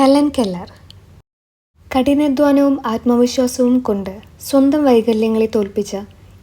Helen Keller. കഠിനാധ്വാനവും ആത്മവിശ്വാസവും കൊണ്ട് സ്വന്തം വൈകല്യങ്ങളെ തോൽപ്പിച്ച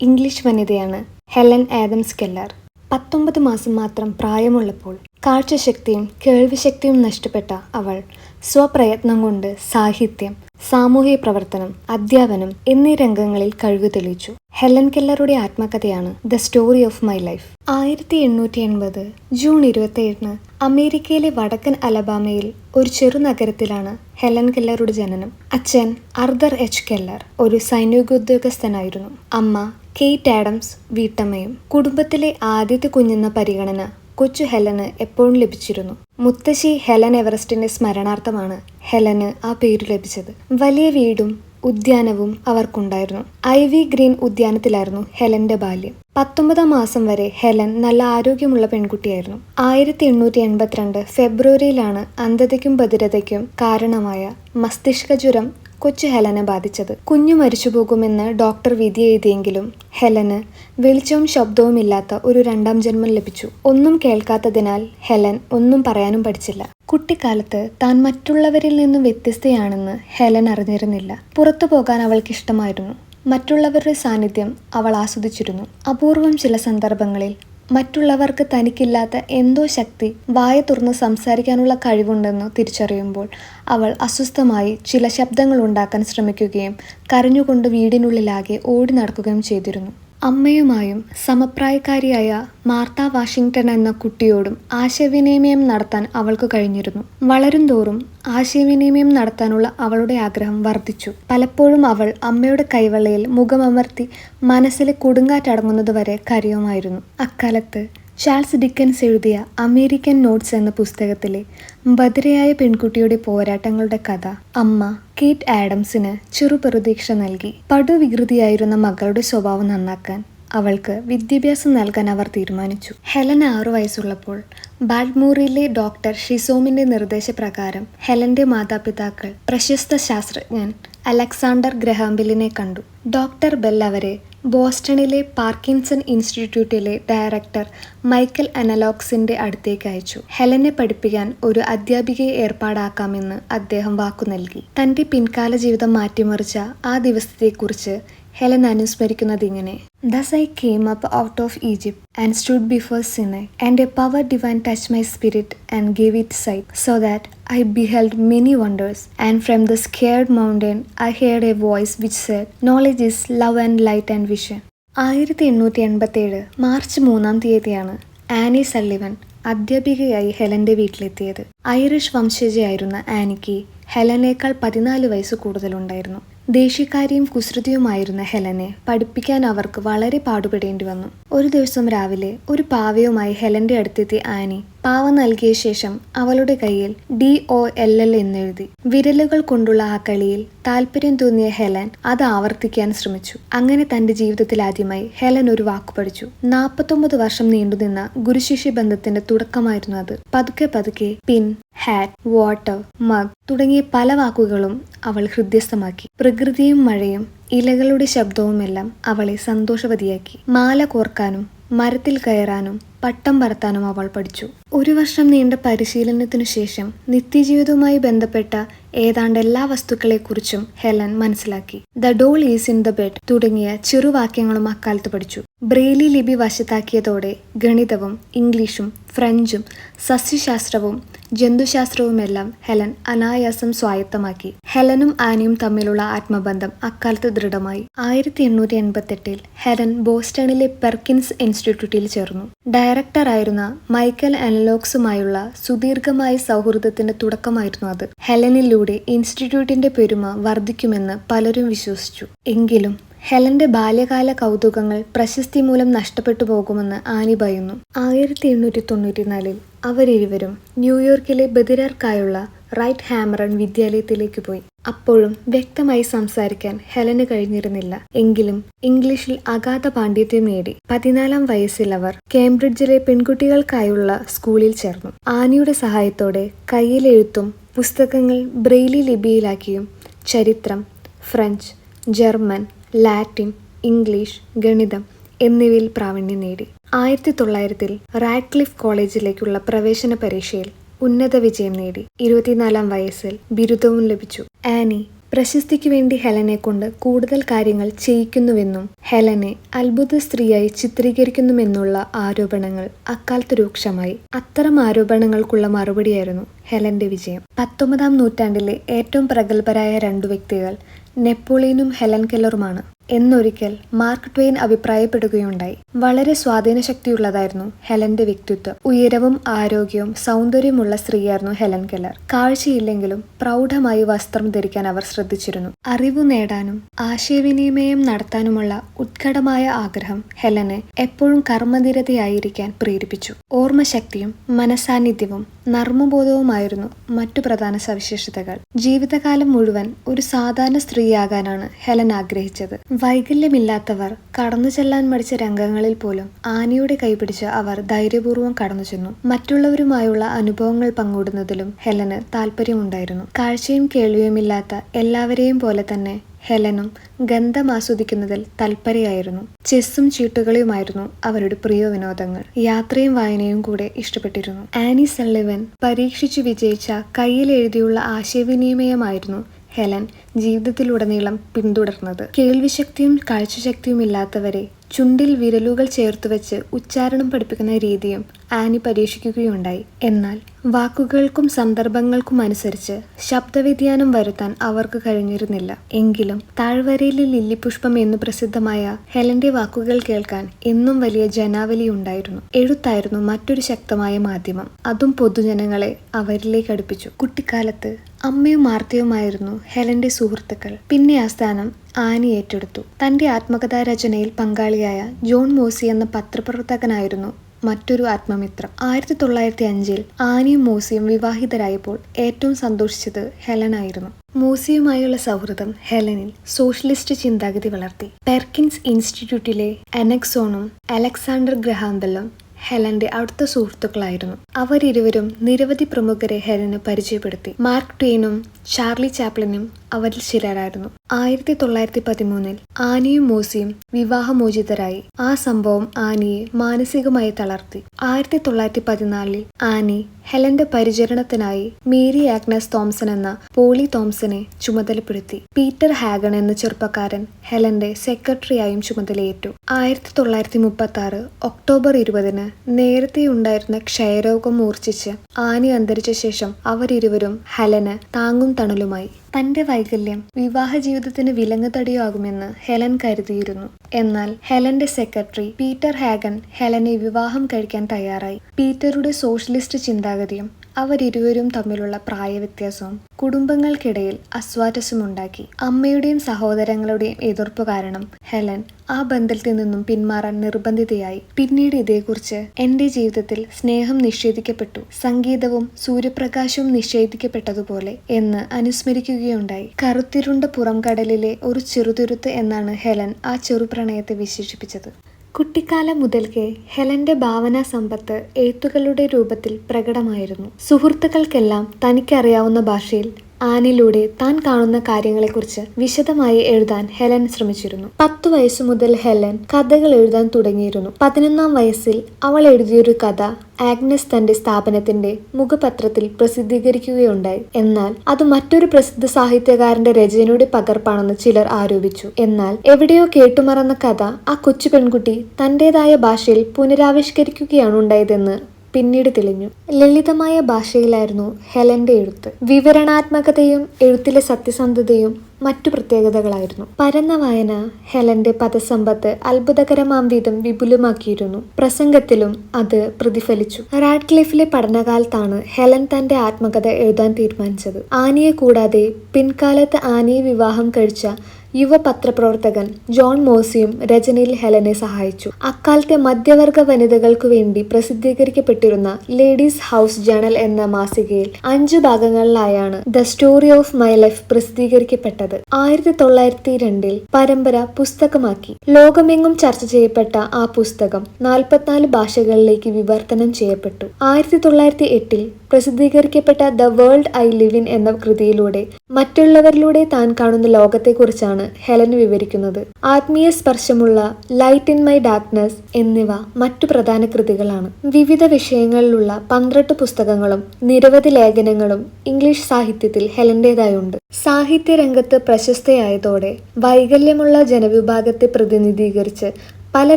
ഇംഗ്ലീഷ് വനിതയാണ് ഹെലൻ ആദംസ് കെല്ലർ. പത്തൊമ്പത് മാസം മാത്രം പ്രായമുള്ളപ്പോൾ കാഴ്ചശക്തിയും കേൾവിശക്തിയും നഷ്ടപ്പെട്ട അവൾ സ്വപ്രയത്നം കൊണ്ട് സാഹിത്യം സാമൂഹിക പ്രവർത്തനം അധ്യാപനം എന്നീ രംഗങ്ങളിൽ കഴിവ് തെളിയിച്ചു. ഹെലൻ കെല്ലറുടെ ആത്മകഥയാണ് the story of my life. ആയിരത്തി എണ്ണൂറ്റി എൺപത് ജൂൺ ഇരുപത്തിയേഴിന് അമേരിക്കയിലെ വടക്കൻ അലബാമയിൽ ഒരു ചെറുനഗരത്തിലാണ് ഹെലൻ കെല്ലറുടെ ജനനം. അച്ഛൻ അർദർ എച്ച് കെല്ലർ ഒരു സൈനികോദ്യോഗസ്ഥനായിരുന്നു. അമ്മ കെയ്റ്റ് ആഡംസ് വീട്ടമ്മയും കുടുംബത്തിലെ ആദ്യത്തെ കുഞ്ഞെന്ന പരിഗണന കൊച്ചു ഹെലന് എപ്പോഴും ലഭിച്ചിരുന്നു. മുത്തശ്ശി ഹെലൻ എവറസ്റ്റിന്റെ സ്മരണാർത്ഥമാണ് ഹെലന് ആ പേര് ലഭിച്ചത്. വലിയ വീടും ഉദ്യാനവും അവർക്കുണ്ടായിരുന്നു. ഐവി ഗ്രീൻ ഉദ്യാനത്തിലായിരുന്നു ഹെലന്റെ ബാല്യം. പത്തൊമ്പതാം മാസം വരെ ഹെലൻ നല്ല ആരോഗ്യമുള്ള പെൺകുട്ടിയായിരുന്നു. ആയിരത്തി എണ്ണൂറ്റി എൺപത്തിരണ്ട് ഫെബ്രുവരിയിലാണ് അന്ധതയ്ക്കും ബധിരതയ്ക്കും കാരണമായ മസ്തിഷ്ക ജ്വരം കൊച്ചു ഹെലനെ ബാധിച്ചത്. കുഞ്ഞു മരിച്ചു പോകുമെന്ന് ഡോക്ടർ വിധി എഴുതിയെങ്കിലും ഹെലന് വെളിച്ചവും ശബ്ദവും ഇല്ലാത്ത ഒരു രണ്ടാം ജന്മം ലഭിച്ചു. ഒന്നും കേൾക്കാത്തതിനാൽ ഹെലൻ ഒന്നും പറയാനും പഠിച്ചില്ല. കുട്ടിക്കാലത്ത് താൻ മറ്റുള്ളവരിൽ നിന്നും വ്യത്യസ്തയാണെന്ന് ഹെലൻ അറിഞ്ഞിരുന്നില്ല. പുറത്തു പോകാൻ അവൾക്ക് ഇഷ്ടമായിരുന്നു. മറ്റുള്ളവരുടെ സാന്നിധ്യം അവൾ ആസ്വദിച്ചിരുന്നു. അപൂർവം ചില സന്ദർഭങ്ങളിൽ മറ്റുള്ളവർക്ക് തനിക്കില്ലാത്ത എന്തോ ശക്തി വായ തുറന്ന് സംസാരിക്കാനുള്ള കഴിവുണ്ടെന്ന് തിരിച്ചറിയുമ്പോൾ അവൾ അസ്വസ്ഥമായി ചില ശബ്ദങ്ങൾ ഉണ്ടാക്കാൻ ശ്രമിക്കുകയും കരഞ്ഞുകൊണ്ട് വീടിനുള്ളിലാകെ ഓടി നടക്കുകയും ചെയ്തിരുന്നു. അമ്മയുമായും സമപ്രായക്കാരിയായ മാർത്ത വാഷിങ്ടൺ എന്ന കുട്ടിയോടും ആശയവിനിമയം നടത്താൻ അവൾക്ക് കഴിഞ്ഞിരുന്നു. വളരും തോറും ആശയവിനിമയം നടത്താനുള്ള അവളുടെ ആഗ്രഹം വർദ്ധിച്ചു. പലപ്പോഴും അവൾ അമ്മയുടെ കൈവെള്ളയിൽ മുഖമമർത്തി മനസ്സിലെ കൊടുങ്കാറ്റടങ്ങുന്നത് വരെ കരയുമായിരുന്നു. അക്കാലത്ത് ചാൾസ് ഡിക്കൻസ് എഴുതിയ അമേരിക്കൻ നോട്ട്സ് എന്ന പുസ്തകത്തിലെ ബദിരയായ പെൺകുട്ടിയുടെ പോരാട്ടങ്ങളുടെ കഥ അമ്മ കേറ്റ് ആഡംസിന് ചെറുപ്രതീക്ഷ നൽകി. പടുവികൃതിയായിരുന്ന മകളുടെ സ്വഭാവം നന്നാക്കാൻ അവൾക്ക് വിദ്യാഭ്യാസം നൽകാൻ അവർ തീരുമാനിച്ചു. ഹെലൻ ആറു വയസ്സുള്ളപ്പോൾ ബാൽമൂറിലെ ഡോക്ടർ ഷിസോമിന്റെ നിർദ്ദേശപ്രകാരം ഹെലന്റെ മാതാപിതാക്കൾ പ്രശസ്ത ശാസ്ത്രജ്ഞൻ അലക്സാണ്ടർ ഗ്രഹാംബിലിനെ കണ്ടു. ഡോക്ടർ ബെൽ അവരെ ബോസ്റ്റണിലെ പാർക്കിൻസൺ ഇൻസ്റ്റിറ്റ്യൂട്ടിലെ ഡയറക്ടർ മൈക്കൽ അനലോക്സിന്റെ അടുത്തേക്ക് അയച്ചു. ഹെലനെ പഠിപ്പിക്കാൻ ഒരു അധ്യാപികയെ ഏർപ്പാടാക്കാമെന്ന് അദ്ദേഹം വാക്കു നൽകി. തന്റെ പിൻകാല ജീവിതം മാറ്റിമറിച്ച ആ ദിവസത്തെക്കുറിച്ച് ഹെലൻ അനുസ്മരിക്കുന്നത് ഇങ്ങനെ Thus I came up out of Egypt and stood before Sinai, and a power divine touched my spirit and gave it sight, so that I beheld many wonders. And from the scared mountain I heard a voice which said, Knowledge is love and light and vision. ആയിരത്തി എണ്ണൂറ്റി എൺപത്തി March മൂന്നാം തീയതിയാണ് Annie Sullivan അധ്യാപികയായി ഹെലന്റെ വീട്ടിലെത്തിയത് Irish വംശജയായിരുന്ന ആനിക്ക് ഹെലനേക്കാൾ പതിനാല് വയസ്സ് കൂടുതലുണ്ടായിരുന്നു ദേഷ്യക്കാരിയും കുസൃതിയുമായിരുന്ന ഹെലനെ പഠിപ്പിക്കാൻ അവർക്ക് വളരെ പാടുപെടേണ്ടി വന്നു. ഒരു ദിവസം രാവിലെ ഒരു പാവയുമായി ഹെലന്റെ അടുത്തെത്തി ആനി പാവ നൽകിയ ശേഷം അവളുടെ കയ്യിൽ ഡി ഒ എൽ എൽ എന്നെഴുതി. വിരലുകൾ കൊണ്ടുള്ള ആ കളിയിൽ താല്പര്യം തോന്നിയ ഹെലൻ അത് ആവർത്തിക്കാൻ ശ്രമിച്ചു. അങ്ങനെ തന്റെ ജീവിതത്തിൽ ആദ്യമായി ഹെലൻ ഒരു വാക്ക് പഠിച്ചു. നാൽപ്പത്തൊമ്പത് വർഷം നീണ്ടുനിന്ന ഗുരുശിഷ്യ ബന്ധത്തിന്റെ തുടക്കമായിരുന്നു അത്. പതുക്കെ പതുക്കെ പിൻ ഹാറ്റ് വാട്ടർ മഗ് തുടങ്ങിയ പല വാക്കുകളും അവൾ ഹൃദ്യസ്ഥമാക്കി. പ്രകൃതിയും മഴയും ഇലകളുടെ ശബ്ദവുമെല്ലാം അവളെ സന്തോഷവതിയാക്കി. മാല കോർക്കാനും മരത്തിൽ കയറാനും പട്ടം പറത്താനും അവൾ പഠിച്ചു. ഒരു വർഷം നീണ്ട പരിശീലനത്തിനു ശേഷം നിത്യജീവിതവുമായി ബന്ധപ്പെട്ട ഏതാണ്ട് എല്ലാ വസ്തുക്കളെക്കുറിച്ചും ഹെലൻ മനസ്സിലാക്കി. The doll is in the bed തുടങ്ങിയ ചെറുവാക്യങ്ങളും അക്കാലത്ത് പഠിച്ചു. ബ്രെയിലി ലിപി വശത്താക്കിയതോടെ ഗണിതവും ഇംഗ്ലീഷും ഫ്രഞ്ചും സസ്യശാസ്ത്രവും ജന്തുശാസ്ത്രവുമെല്ലാം ഹെലൻ അനായാസം സ്വായത്തമാക്കി. ഹെലനും ആനിയും തമ്മിലുള്ള ആത്മബന്ധം അക്കാലത്ത് ദൃഢമായി. ആയിരത്തി എണ്ണൂറ്റി എൺപത്തെട്ടിൽ ഹെലൻ ബോസ്റ്റണിലെ പെർക്കിൻസ് ഇൻസ്റ്റിറ്റ്യൂട്ടിൽ ചേർന്നു. ഡയറക്ടറായിരുന്ന മൈക്കൽ അനലോക്സുമായുള്ള സുദീർഘമായ സൗഹൃദത്തിന്റെ തുടക്കമായിരുന്നു അത്. ഹെലനിലൂടെ ഇൻസ്റ്റിറ്റ്യൂട്ടിന്റെ പെരുമ വർദ്ധിക്കുമെന്ന് പലരും വിശ്വസിച്ചു. എങ്കിലും ഹെലന്റെ ബാല്യകാല കൗതുകങ്ങൾ പ്രശസ്തി മൂലം നഷ്ടപ്പെട്ടു പോകുമെന്ന് ആനി ഭയന്നു ആയിരത്തി എണ്ണൂറ്റി തൊണ്ണൂറ്റിനാലിൽ അവരിരുവരും ന്യൂയോർക്കിലെ ബദിരർക്കായുള്ള റൈറ്റ് ഹാമറൺ വിദ്യാലയത്തിലേക്ക് പോയി. അപ്പോഴും വ്യക്തമായി സംസാരിക്കാൻ ഹെലന് കഴിഞ്ഞിരുന്നില്ല. എങ്കിലും ഇംഗ്ലീഷിൽ അഗാധ പാണ്ഡിത്യം നേടി. പതിനാലാം വയസ്സിൽ അവർ കേംബ്രിഡ്ജിലെ പെൺകുട്ടികൾക്കായുള്ള സ്കൂളിൽ ചേർന്നു. ആനിയുടെ സഹായത്തോടെ കയ്യിലെഴുത്തും പുസ്തകങ്ങൾ ബ്രെയിലി ലിപിയിലാക്കിയും ചരിത്രം ഫ്രഞ്ച് ജർമ്മൻ ലാറ്റിൻ ഇംഗ്ലീഷ് ഗണിതം എന്നിവയിൽ പ്രാവീണ്യം നേടി. ആയിരത്തി തൊള്ളായിരത്തിൽ റാഡ്ക്ലിഫ് കോളേജിലേക്കുള്ള പ്രവേശന പരീക്ഷയിൽ ഉന്നത വിജയം നേടി. ഇരുപത്തിനാലാം വയസ്സിൽ ബിരുദവും ലഭിച്ചു. ആനി പ്രശസ്തിക്ക് വേണ്ടി ഹെലനെ കൊണ്ട് കൂടുതൽ കാര്യങ്ങൾ ചെയ്യിക്കുന്നുവെന്നും ഹെലനെ അത്ഭുത സ്ത്രീയായി ചിത്രീകരിക്കുന്നുമെന്നുള്ള ആരോപണങ്ങൾ അക്കാലത്ത് രൂക്ഷമായി. അത്തരം ആരോപണങ്ങൾക്കുള്ള മറുപടിയായിരുന്നു ഹെലന്റെ വിജയം. പത്തൊമ്പതാം നൂറ്റാണ്ടിലെ ഏറ്റവും പ്രഗത്ഭരായ രണ്ടു വ്യക്തികൾ നെപ്പോളിയനും ഹെലൻ കെല്ലറുമാണ്. എന്നൊരിക്കൽ മാർക്ക് ട്വെയിൻ അഭിപ്രായപ്പെടുകയുണ്ടായി. വളരെ സ്വാധീനശക്തിയുള്ളതായിരുന്നു ഹെലന്റെ വ്യക്തിത്വം. ഉയരവും ആരോഗ്യവും സൗന്ദര്യമുള്ള സ്ത്രീയായിരുന്നു ഹെലൻ കെല്ലർ. കാഴ്ചയില്ലെങ്കിലും പ്രൗഢമായി വസ്ത്രം ധരിക്കാൻ അവർ ശ്രദ്ധിച്ചിരുന്നു. അറിവ് നേടാനും ആശയവിനിമയം നടത്താനുമുള്ള ഉത്കടമായ ആഗ്രഹം ഹെലനെ എപ്പോഴും കർമ്മധീരതയായിരിക്കാൻ പ്രേരിപ്പിച്ചു. ഓർമ്മശക്തിയും മനസാന്നിധ്യവും നർമ്മബോധവുമായിരുന്നു മറ്റു പ്രധാന സവിശേഷതകൾ. ജീവിതകാലം മുഴുവൻ ഒരു സാധാരണ സ്ത്രീയാകാനാണ് ഹെലൻ ആഗ്രഹിച്ചത്. വൈകല്യമില്ലാത്തവർ കടന്നു ചെല്ലാൻ മടിച്ച രംഗങ്ങളിൽ പോലും ആനയുടെ കൈപിടിച്ച് അവർ ധൈര്യപൂർവം കടന്നു ചെന്നു. മറ്റുള്ളവരുമായുള്ള അനുഭവങ്ങൾ പങ്കിടുന്നതിലും ഹെലന് താല്പര്യമുണ്ടായിരുന്നു കാഴ്ചയും കേൾവിയുമില്ലാത്ത എല്ലാവരെയും പോലെ തന്നെ ഹെലനും ഗന്ധം ആസ്വദിക്കുന്നതിൽ തൽപരയായിരുന്നു. ചെസ്സും ചീട്ടുകളിയുമായിരുന്നു അവരുടെ പ്രിയ വിനോദങ്ങൾ. യാത്രയും വായനയും കൂടെ ഇഷ്ടപ്പെട്ടിരുന്നു. ആനി സള്ളിവൻ പരീക്ഷിച്ചു വിജയിച്ച കയ്യിൽ എഴുതിയുള്ള ആശയവിനിമയമായിരുന്നു ഹെലൻ ജീവിതത്തിലുടനീളം പിന്തുടർന്നത്. കേൾവിശക്തിയും കാഴ്ചശക്തിയും ഇല്ലാത്തവരെ ചുണ്ടിൽ വിരലുകൾ ചേർത്തുവെച്ച് ഉച്ചാരണം പഠിപ്പിക്കുന്ന രീതിയും ആനി പരീക്ഷിക്കുകയുണ്ടായി. എന്നാൽ വാക്കുകൾക്കും സന്ദർഭങ്ങൾക്കും അനുസരിച്ച് ശബ്ദവ്യതിയാനം വരുത്താൻ അവർക്ക് കഴിഞ്ഞിരുന്നില്ല. എങ്കിലും താഴ്വരയിലെ ലില്ലിപുഷ്പം എന്നു പ്രസിദ്ധമായ ഹെലന്റെ വാക്കുകൾ കേൾക്കാൻ എന്നും വലിയ ജനാവലി ഉണ്ടായിരുന്നു. എഴുത്തായിരുന്നു മറ്റൊരു ശക്തമായ മാധ്യമം. അതും പൊതുജനങ്ങളെ അവരിലേക്ക് അടുപ്പിച്ചു. കുട്ടിക്കാലത്ത് അമ്മയും മാർത്തയുമായിരുന്നു ഹെലന്റെ സുഹൃത്തുക്കൾ. പിന്നെ ആ സ്ഥാനം ആനി ഏറ്റെടുത്തു. തന്റെ ആത്മകഥാ രചനയിൽ പങ്കാളിയായ ജോൺ മോസി എന്ന പത്രപ്രവർത്തകനായിരുന്നു മറ്റൊരു ആത്മമിത്രം. ആയിരത്തി തൊള്ളായിരത്തി അഞ്ചിൽ ആനിയും മൂസിയും വിവാഹിതരായപ്പോൾ ഏറ്റവും സന്തോഷിച്ചത് ഹെലനായിരുന്നു. മൂസിയുമായുള്ള സൗഹൃദം ഹെലനിൽ സോഷ്യലിസ്റ്റ് ചിന്താഗതി വളർത്തി. പെർക്കിൻസ് ഇൻസ്റ്റിറ്റ്യൂട്ടിലെ അനക്സോണും അലക്സാണ്ടർ ഗ്രഹാംബെല്ലും ഹെലന്റെ അടുത്ത സുഹൃത്തുക്കളായിരുന്നു. അവരിരുവരും നിരവധി പ്രമുഖരെ ഹെലന് പരിചയപ്പെടുത്തി. മാർക്ക് ട്വെയിനും ചാർലി ചാപ്ലിനും അവരിൽ ചിലരായിരുന്നു. ആയിരത്തി തൊള്ളായിരത്തി പതിമൂന്നിൽ ആനിയും മൂസിയും വിവാഹമോചിതരായി. ആ സംഭവം ആനിയെ മാനസികമായി തളർത്തി. ആയിരത്തി തൊള്ളായിരത്തി പതിനാലിൽ ആനി ഹെലന്റെ പരിചരണത്തിനായി മേരി ആഗ്നസ് തോംസൺ എന്ന പോളി തോംസനെ ചുമതലപ്പെടുത്തി. പീറ്റർ ഹാഗൺ എന്ന ചെറുപ്പക്കാരൻ ഹെലന്റെ സെക്രട്ടറിയായും ചുമതലയേറ്റു. ആയിരത്തി തൊള്ളായിരത്തി മുപ്പത്തി ആറ് ഒക്ടോബർ ഇരുപതിന് നേരത്തെ ഉണ്ടായിരുന്ന ക്ഷയരോഗം മൂർച്ഛിച്ച് ആനി അന്തരിച്ച ശേഷം അവരിരുവരും ഹെലന് താങ്ങും തണലുമായി. തന്റെ വൈകല്യം വിവാഹ ജീവിതത്തിന് വിലങ്ങുതടിയാകുമെന്ന് ഹെലൻ കരുതിയിരുന്നു. എന്നാൽ ഹെലന്റെ സെക്രട്ടറി പീറ്റർ ഹാഗൻ ഹെലനെ വിവാഹം കഴിക്കാൻ തയ്യാറായി. പീറ്ററുടെ സോഷ്യലിസ്റ്റ് ചിന്താഗതിയും അവരിരുവരും തമ്മിലുള്ള പ്രായവ്യത്യാസവും കുടുംബങ്ങൾക്കിടയിൽ അസ്വാരസ്യമുണ്ടാക്കി. അമ്മയുടെയും സഹോദരങ്ങളുടെയും എതിർപ്പ് കാരണം ഹെലൻ ആ ബന്ധത്തിൽ നിന്നും പിന്മാറാൻ നിർബന്ധിതയായി. പിന്നീട് ഇതേക്കുറിച്ച് എന്റെ ജീവിതത്തിൽ സ്നേഹം നിഷേധിക്കപ്പെട്ടു സംഗീതവും സൂര്യപ്രകാശവും നിഷേധിക്കപ്പെട്ടതുപോലെ എന്ന് അനുസ്മരിക്കുകയുണ്ടായി. കറുത്തിരുണ്ട പുറംകടലിലെ ഒരു ചെറുതുരുത്ത് എന്നാണ് ഹെലൻ ആ ചെറുപ്രണയത്തെ വിശേഷിപ്പിച്ചത്. കുട്ടിക്കാലം മുതൽക്കേ ഹെലന്റെ ഭാവനാ സമ്പത്ത് എഴുത്തുകളുടെ രൂപത്തിൽ പ്രകടമായിരുന്നു. സുഹൃത്തുക്കൾക്കെല്ലാം തനിക്കറിയാവുന്ന ഭാഷയിൽ ആനിലൂടെ താൻ കാണുന്ന കാര്യങ്ങളെക്കുറിച്ച് വിശദമായി എഴുതാൻ ഹെലൻ ശ്രമിച്ചിരുന്നു. പത്തു വയസ്സു മുതൽ ഹെലൻ കഥകൾ എഴുതാൻ തുടങ്ങിയിരുന്നു. പതിനൊന്നാം വയസ്സിൽ അവൾ എഴുതിയൊരു കഥ ആഗ്നസ് തന്റെ സ്ഥാപനത്തിന്റെ മുഖപത്രത്തിൽ പ്രസിദ്ധീകരിക്കുകയുണ്ടായി. എന്നാൽ അത് മറ്റൊരു പ്രസിദ്ധ സാഹിത്യകാരന്റെ രചനയുടെ പകർപ്പാണെന്ന് ചിലർ ആരോപിച്ചു. എന്നാൽ എവിടെയോ കേട്ടുമറന്ന കഥ ആ കൊച്ചു പെൺകുട്ടി തന്റേതായ ഭാഷയിൽ പുനരാവിഷ്കരിക്കുകയാണ് ഉണ്ടായതെന്ന് പിന്നീട് തെളിഞ്ഞു. ലളിതമായ ഭാഷയിലായിരുന്നു ഹെലന്റെ എഴുത്ത്. വിവരണാത്മകതയും എഴുത്തിലെ സത്യസന്ധതയും മറ്റു പ്രത്യേകതകളായിരുന്നു. പരന്ന വായന ഹെലന്റെ പദസമ്പത്ത് അത്ഭുതകരമാം വിധം വിപുലമാക്കിയിരുന്നു. പ്രസംഗത്തിലും അത് പ്രതിഫലിച്ചു. റാഡ്ക്ലിഫിലെ പഠനകാലത്താണ് ഹെലൻ തന്റെ ആത്മകഥ എഴുതാൻ തീരുമാനിച്ചത്. ആനിയെ കൂടാതെ പിൻകാലത്ത് ആനിയെ വിവാഹം കഴിച്ച യുവ പത്രപ്രവർത്തകൻ ജോൺ മോസിയും രചനയിൽ ഹെലനെ സഹായിച്ചു. അക്കാലത്തെ മധ്യവർഗ വനിതകൾക്കു വേണ്ടി പ്രസിദ്ധീകരിക്കപ്പെട്ടിരുന്ന ലേഡീസ് ഹൗസ് ജേണൽ എന്ന മാസികയിൽ അഞ്ചു ഭാഗങ്ങളിലായാണ് the story of my life പ്രസിദ്ധീകരിക്കപ്പെട്ടത്. ആയിരത്തി തൊള്ളായിരത്തി രണ്ടിൽ പരമ്പര പുസ്തകമാക്കി. ലോകമെങ്ങും ചർച്ച ചെയ്യപ്പെട്ട ആ പുസ്തകം നാൽപ്പത്തിനാല് ഭാഷകളിലേക്ക് വിവർത്തനം ചെയ്യപ്പെട്ടു. ആയിരത്തി തൊള്ളായിരത്തി എട്ടിൽ പ്രസിദ്ധീകരിക്കപ്പെട്ട the world I live in എന്ന കൃതിയിലൂടെ മറ്റുള്ളവരിലൂടെ താൻ കാണുന്ന ലോകത്തെക്കുറിച്ചാണ് ഹെലൻ വിവരിക്കുന്നത്. ആത്മീയ സ്പർശമുള്ള ലൈറ്റ് ഇൻ മൈ ഡാർക്ക്നെസ് എന്നിവ മറ്റു പ്രധാന കൃതികളാണ്. വിവിധ വിഷയങ്ങളിലുള്ള പന്ത്രണ്ട് പുസ്തകങ്ങളും നിരവധി ലേഖനങ്ങളും ഇംഗ്ലീഷ് സാഹിത്യത്തിൽ ഹെലന്റേതായുണ്ട്. സാഹിത്യ രംഗത്ത് പ്രശസ്തയായതോടെ വൈകല്യമുള്ള ജനവിഭാഗത്തെ പ്രതിനിധീകരിച്ച് പല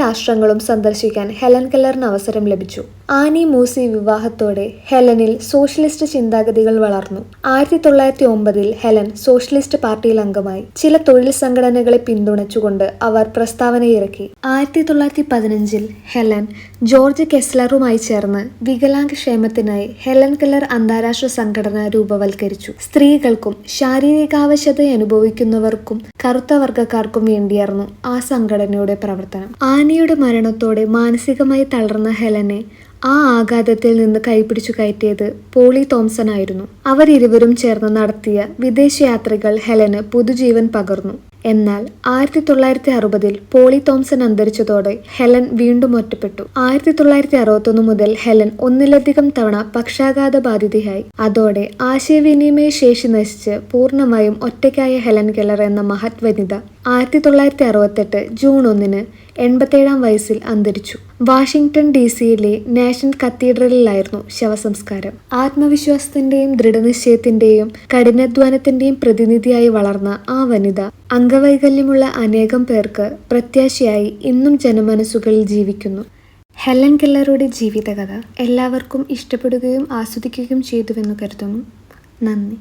രാഷ്ട്രങ്ങളും സന്ദർശിക്കാൻ ഹെലൻ കെല്ലറിന് അവസരം ലഭിച്ചു. ആനി മൂസി വിവാഹത്തോടെ ഹെലനിൽ സോഷ്യലിസ്റ്റ് ചിന്താഗതികൾ വളർന്നു. ആയിരത്തി തൊള്ളായിരത്തി ഒമ്പതിൽ ഹെലൻ സോഷ്യലിസ്റ്റ് പാർട്ടിയിൽ അംഗമായി. ചില തൊഴിൽ സംഘടനകളെ പിന്തുണച്ചുകൊണ്ട് അവർ പ്രസ്താവനയിറക്കി. ആയിരത്തി തൊള്ളായിരത്തി പതിനഞ്ചിൽ ഹെലൻ ജോർജ് കെസ്ലറുമായി ചേർന്ന് വികലാംഗ ക്ഷേമത്തിനായി ഹെലൻ കെല്ലർ അന്താരാഷ്ട്ര സംഘടന രൂപവൽക്കരിച്ചു. സ്ത്രീകൾക്കും ശാരീരികാവശ്യത അനുഭവിക്കുന്നവർക്കും കറുത്ത വർഗക്കാർക്കും വേണ്ടിയായിരുന്നു ആ സംഘടനയുടെ പ്രവർത്തനം. ആനിയുടെ മരണത്തോടെ മാനസികമായി തളർന്ന ഹെലനെ ആ ആഘാതത്തിൽ നിന്ന് കൈപിടിച്ചു കയറ്റിയത് പോളി തോംസൺ ആയിരുന്നു. അവർ ഇരുവരും ചേർന്ന് നടത്തിയ വിദേശയാത്രകൾ ഹെലന് പുതുജീവൻ പകർന്നു. എന്നാൽ ആയിരത്തി തൊള്ളായിരത്തി അറുപതിൽ പോളി തോംസൺ അന്തരിച്ചതോടെ ഹെലൻ വീണ്ടും ഒറ്റപ്പെട്ടു. ആയിരത്തി തൊള്ളായിരത്തി അറുപത്തൊന്ന് മുതൽ ഹെലൻ ഒന്നിലധികം തവണ പക്ഷാഘാത ബാധിതയായി. അതോടെ ആശയവിനിമയ ശേഷി നശിച്ച് പൂർണമായും ഒറ്റയ്ക്കായ ഹെലൻ കെല്ലർ എന്ന മഹത് വനിത ആയിരത്തി തൊള്ളായിരത്തി അറുപത്തെട്ട് ജൂൺ ഒന്നിന് എൺപത്തേഴാം വയസ്സിൽ അന്തരിച്ചു. വാഷിംഗ്ടൺ ഡി സിയിലെ നാഷണൽ കത്തീഡ്രലിലായിരുന്നു ശവസംസ്കാരം. ആത്മവിശ്വാസത്തിന്റെയും ദൃഢനിശ്ചയത്തിന്റെയും കഠിനാധ്വാനത്തിന്റെയും പ്രതിനിധിയായി വളർന്ന ആ വനിത അംഗവൈകല്യമുള്ള അനേകം പേർക്ക് പ്രത്യാശയായി ഇന്നും ജനമനസ്സുകളിൽ ജീവിക്കുന്നു. ഹെലൻ കെല്ലറുടെ ജീവിതകഥ എല്ലാവർക്കും ഇഷ്ടപ്പെടുകയും ആസ്വദിക്കുകയും ചെയ്തുവെന്ന് കരുതുന്നു. നന്ദി.